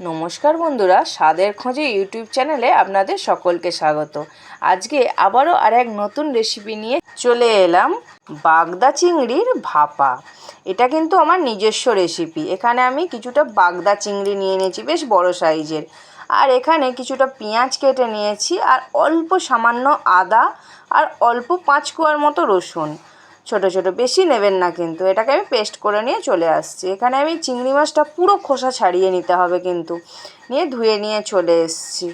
নমস্কার বন্ধুরা, স্বাদের খোঁজে ইউটিউব চ্যানেলে আপনাদের সকলকে স্বাগত। আজকে আবারও আর এক নতুন রেসিপি নিয়ে চলে এলাম বাগদা চিংড়ির ভাপা। এটা কিন্তু আমার নিজস্ব রেসিপি এখানে আমি কিছুটা বাগদা চিংড়ি নিয়ে নিয়েছি বেশ বড় সাইজের। আর এখানে কিছুটা পেঁয়াজ কেটে নিয়েছি, আর অল্প সামান্য আদা, আর অল্প পাঁচ কোয়ার মতো রসুন। ছোট ছোট বেশি নেবেন না কিন্তু। এটাকে আমি পেস্ট করে নিয়ে চলে আসছি। এখানে আমি চিংড়ি মাছটা পুরো খোসা ছাড়িয়ে নিতে হবে কিন্তু। নিয়ে ধুয়ে নিয়ে চলে এসছি।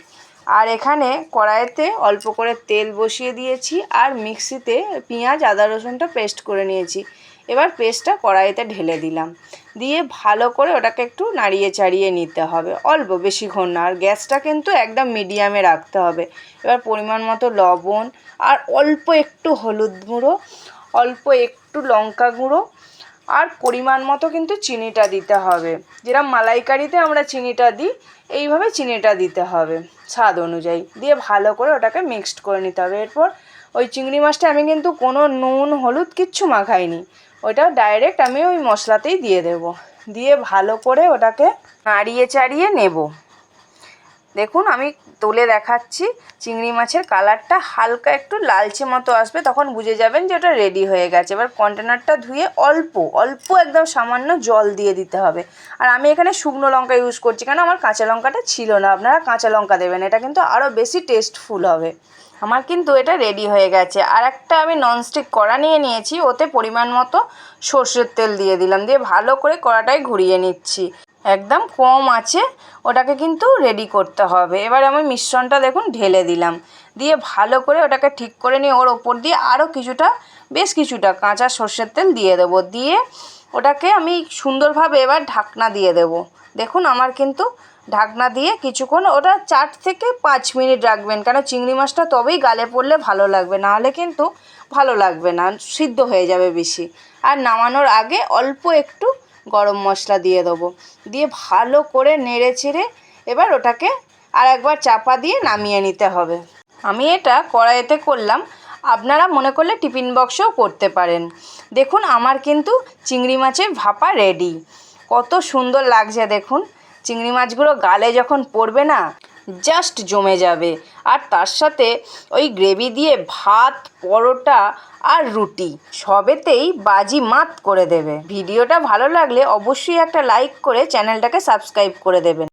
আর এখানে কড়াইতে অল্প করে তেল বসিয়ে দিয়েছি আর মিক্সিতে পেঁয়াজ, আদা, রসুনটা পেস্ট করে নিয়েছি। এবার পেস্টটা কড়াইতে ঢেলে দিলাম। দিয়ে ভালো করে ওটাকে একটু নাড়িয়ে চাড়িয়ে নিতে হবে। অল্প বেশিক্ষণ না। আর গ্যাসটা কিন্তু একদম মিডিয়ামে রাখতে হবে। এবার পরিমাণ মতো লবণ আর অল্প একটু হলুদ গুঁড়ো, অল্প একটু লঙ্কা গুঁড়ো আর পরিমাণ মতো কিন্তু চিনিটা দিতে হবে। যেরকম মালাইকারিতে আমরা চিনিটা দিই, এইভাবে চিনিটা দিতে হবে স্বাদ অনুযায়ী। দিয়ে ভালো করে ওটাকে মিক্সড করে নিতে হবে। এরপর ওই চিংড়ি মাছটা আমি কিন্তু কোনো নুন, হলুদ কিচ্ছু মাখাইনি। ওটা ডাইরেক্ট আমি ওই মশলাতেই দিয়ে দেব। দিয়ে ভালো করে ওটাকে নাড়িয়ে চাড়িয়ে নেব। দেখুন, আমি তুলে দেখাচ্ছি চিংড়ি মাছের কালারটা। হালকা একটু লালচে মতো আসবে, তখন বুঝে যাবেন যে ওটা রেডি হয়ে গেছে। এবার কন্টেনারটা ধুয়ে অল্প অল্প একদম সামান্য জল দিয়ে দিতে হবে। আর আমি এখানে শুকনো লঙ্কা ইউজ করছি, কেন আমার কাঁচা লঙ্কাটা ছিল না। আপনারা কাঁচা লঙ্কা দেবেন, এটা কিন্তু আরও বেশি টেস্টফুল হবে। আমার কিন্তু এটা রেডি হয়ে গেছে। আর একটা আমি ননস্টিক কড়া নিয়ে নিয়েছি, ওতে পরিমাণ মতো সর্ষের তেল দিয়ে দিলাম, দিয়ে ভালো করে কড়াটাই ঘুরিয়ে নিচ্ছি। একদম কম আছে, ওটাকে কিন্তু রেডি করতে হবে। এবার আমি মিশ্রণটা দেখুন, ঢেলে দিলাম। দিয়ে ভালো করে ওটাকে ঠিক করে নিয়ে ওর ওপর দিয়ে আরও কিছুটা, বেশ কিছুটা কাঁচা সর্ষের তেল দিয়ে দেবো। দিয়ে ওটাকে আমি সুন্দরভাবে এবার ঢাকনা দিয়ে দেবো। দেখুন, আমার কিন্তু ঢাকনা দিয়ে কিছুক্ষণ ওটা চার থেকে পাঁচ মিনিট রাখবেন, কেন চিংড়ি মাছটা তবেই গালে পড়লে ভালো লাগবে, নাহলে কিন্তু ভালো লাগবে না, সিদ্ধ হয়ে যাবে বেশি। আর নামানোর আগে অল্প একটু গরম মশলা দিয়ে দেবো। দিয়ে ভালো করে নেড়ে ছেড়ে এবার ওটাকে আর একবার চাপা দিয়ে নামিয়ে নিতে হবে। আমি এটা কড়াইতে করলাম। আপনারা মনে করলে টিফিন বক্সেও করতে পারেন। দেখুন, আমার কিন্তু চিংড়ি মাছের ভাপা রেডি কত সুন্দর লাগছে দেখুন। চিংড়ি মাছগুলো গালে যখন পড়বে না জাস্ট জমে যাবে। আর তার সাথে ওই গ্রেভি দিয়ে ভাত, পরোটা আর রুটি সবেতেই বাজি মাত করে দেবে। ভিডিওটা ভালো লাগলে অবশ্যই একটা লাইক করে চ্যানেলটাকে সাবস্ক্রাইব করে দেবেন।